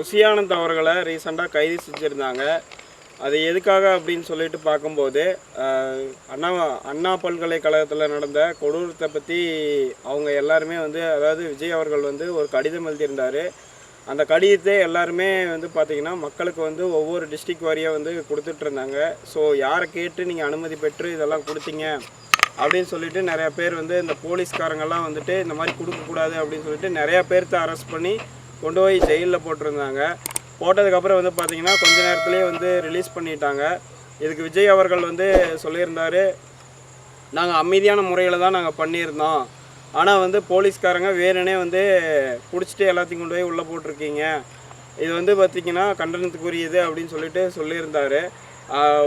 குசியானந்த் அவர்களை ரீசெண்டாக கைது செஞ்சுருந்தாங்க. அது எதுக்காக அப்படின்னு சொல்லிட்டு பார்க்கும்போது அண்ணா அண்ணா பல்கலைக்கழகத்தில் நடந்த கொடூரத்தை பற்றி அவங்க எல்லாருமே வந்து அதாவது விஜய் அவர்கள் வந்து ஒரு கடிதம் எழுதியிருந்தார். அந்த கடிதத்தை எல்லாருமே வந்து பார்த்திங்கன்னா மக்களுக்கு வந்து ஒவ்வொரு டிஸ்ட்ரிக்ட் வாரியாக வந்து கொடுத்துட்ருந்தாங்க ஸோ யாரை கேட்டு நீங்கள் அனுமதி பெற்று இதெல்லாம் கொடுத்தீங்க அப்படின்னு சொல்லிட்டு நிறையா பேர் வந்து இந்த போலீஸ்காரங்கெல்லாம் வந்துட்டு இந்த மாதிரி கொடுக்கக்கூடாது அப்படின்னு சொல்லிட்டு நிறையா பேர்த்த அரெஸ்ட் பண்ணி கொண்டு போய் ஜெயிலில் போட்டிருந்தாங்க. போட்டதுக்கப்புறம் வந்து பார்த்தீங்கன்னா கொஞ்ச நேரத்துலேயே வந்து ரிலீஸ் பண்ணிட்டாங்க. இதுக்கு விஜய் அவர்கள் வந்து சொல்லியிருந்தார் நாங்கள் அமைதியான முறையில் தான் நாங்கள் பண்ணியிருந்தோம். ஆனால் வந்து போலீஸ்காரங்க வேணுனே வந்து பிடிச்சிட்டு எல்லாத்தையும் கொண்டு போய் உள்ளே போட்டிருக்கீங்க. இது வந்து பார்த்திங்கன்னா கண்டனத்துக்குரியது அப்படின்னு சொல்லிட்டு சொல்லியிருந்தாரு.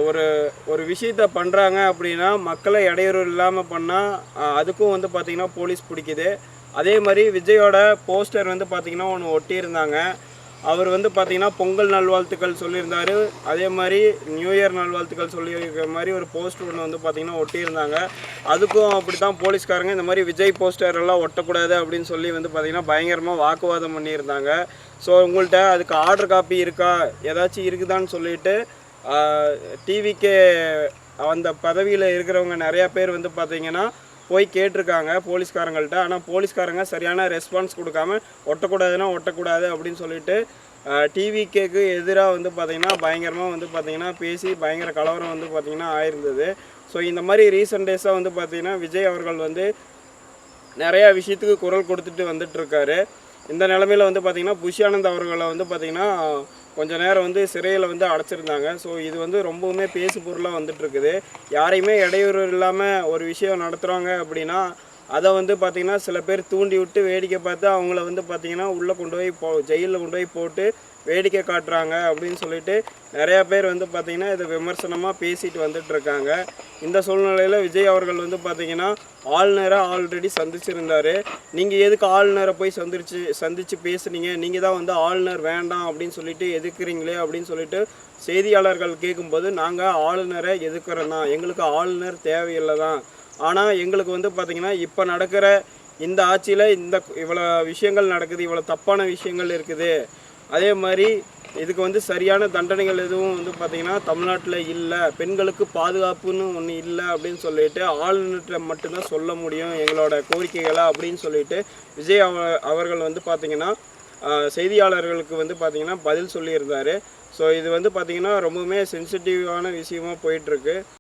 ஒரு ஒரு விஷயத்த பண்ணுறாங்க அப்படின்னா மக்களை இடையூறு இல்லாமல் பண்ணால் அதுக்கும் வந்து பார்த்திங்கன்னா போலீஸ் பிடிக்குது. அதே மாதிரி விஜயோட போஸ்டர் வந்து பார்த்திங்கன்னா ஒன்று ஒட்டியிருந்தாங்க. அவர் வந்து பார்த்திங்கன்னா பொங்கல் நல்வாழ்த்துக்கள் சொல்லியிருந்தார். அதே மாதிரி நியூ இயர் நல்வாழ்த்துக்கள் சொல்லியிருக்கிற மாதிரி ஒரு போஸ்டர் ஒன்று வந்து பார்த்திங்கன்னா ஒட்டியிருந்தாங்க. அதுக்கும் அப்படி தான் போலீஸ்காரங்க இந்த மாதிரி விஜய் போஸ்டர் எல்லாம் ஒட்டக்கூடாது அப்படின்னு சொல்லி வந்து பார்த்திங்கன்னா பயங்கரமாக வாக்குவாதம் பண்ணியிருந்தாங்க. ஸோ உங்கள்கிட்ட அதுக்கு ஆர்டர் காப்பி இருக்கா? ஏதாச்சும் இருக்குதான்னு சொல்லிட்டு டிவிக்கு அந்த பதவியில் இருக்கிறவங்க நிறையா பேர் வந்து பார்த்திங்கன்னா போய் கேட்டிருக்காங்க போலீஸ்காரங்கள்ட்ட. ஆனால் போலீஸ்காரங்க சரியான ரெஸ்பான்ஸ் கொடுக்காம ஒட்டக்கூடாதுன்னா ஒட்டக்கூடாது அப்படின்னு சொல்லிட்டு டிவிகேக்கு எதிராக வந்து பார்த்திங்கன்னா பயங்கரமாக வந்து பார்த்திங்கன்னா பேசி பயங்கர கலவரம் வந்து பார்த்திங்கன்னா ஆயிருந்தது. ஸோ இந்த மாதிரி ரீசெண்ட் டேஸாக வந்து பார்த்திங்கன்னா விஜய் அவர்கள் வந்து நிறையா விஷயத்துக்கு குரல் கொடுத்துட்டு வந்துட்டுருக்காரு இந்த நிலமையில வந்து பார்த்திங்கன்னா புஷியானந்த் அவர்களை வந்து பார்த்திங்கன்னா கொஞ்ச நேரம் வந்து சிறையில் வந்து அடைச்சிருந்தாங்க. ஸோ இது வந்து ரொம்பவுமே பேசு பொருளாக வந்துட்டுருக்குது. யாரையுமே இடையூறு இல்லாமல் ஒரு விஷயம் நடத்துகிறாங்க அப்படின்னா அதை வந்து பார்த்திங்கன்னா சில பேர் தூண்டி விட்டு வேடிக்கை பார்த்து அவங்கள வந்து பார்த்திங்கன்னா உள்ளே கொண்டு போய் போ ஜெயிலில் கொண்டு போய் போட்டு வேடிக்கை காட்டுறாங்க அப்படின்னு சொல்லிட்டு நிறையா பேர் வந்து பார்த்திங்கன்னா இதை விமர்சனமாக பேசிட்டு வந்துட்டுருக்காங்க. இந்த சூழ்நிலையில் விஜய் அவர்கள் வந்து பார்த்திங்கன்னா ஆளுநரை ஆல்ரெடி சந்திச்சிருந்தார். நீங்கள் எதுக்கு ஆளுநரை போய் சந்திச்சு சந்தித்து பேசுனீங்க? நீங்கள் தான் வந்து ஆளுநர் வேண்டாம் அப்படின்னு சொல்லிட்டு எதுக்குறீங்களே அப்படின்னு சொல்லிட்டு செய்தியாளர்கள் கேட்கும்போது நாங்கள் ஆளுநரை எதுக்குறோம் தான் எங்களுக்கு ஆளுநர் தேவையில்லை தான் ஆனால் எங்களுக்கு வந்து பார்த்திங்கன்னா இப்போ நடக்கிற இந்த ஆட்சியில் இந்த இவ்வளோ விஷயங்கள் நடக்குது இவ்வளோ தப்பான விஷயங்கள் இருக்குது. அதே மாதிரி இதுக்கு வந்து சரியான தண்டனைகள் எதுவும் வந்து பார்த்திங்கன்னா தமிழ்நாட்டில் இல்லை. பெண்களுக்கு பாதுகாப்புன்னு ஒன்று இல்லை அப்படின்னு சொல்லிட்டு ஆளுநர்கிட்ட மட்டும்தான் சொல்ல முடியும் எங்களோட கோரிக்கைகளை அப்படின்னு சொல்லிட்டு விஜய் அவ அவர்கள் வந்து பார்த்திங்கன்னா செய்தியாளர்களுக்கு வந்து பார்த்திங்கன்னா பதில் சொல்லியிருந்தார். ஸோ இது வந்து பார்த்திங்கன்னா ரொம்பவுமே சென்சிட்டிவான விஷயமா போயிட்டுருக்கு.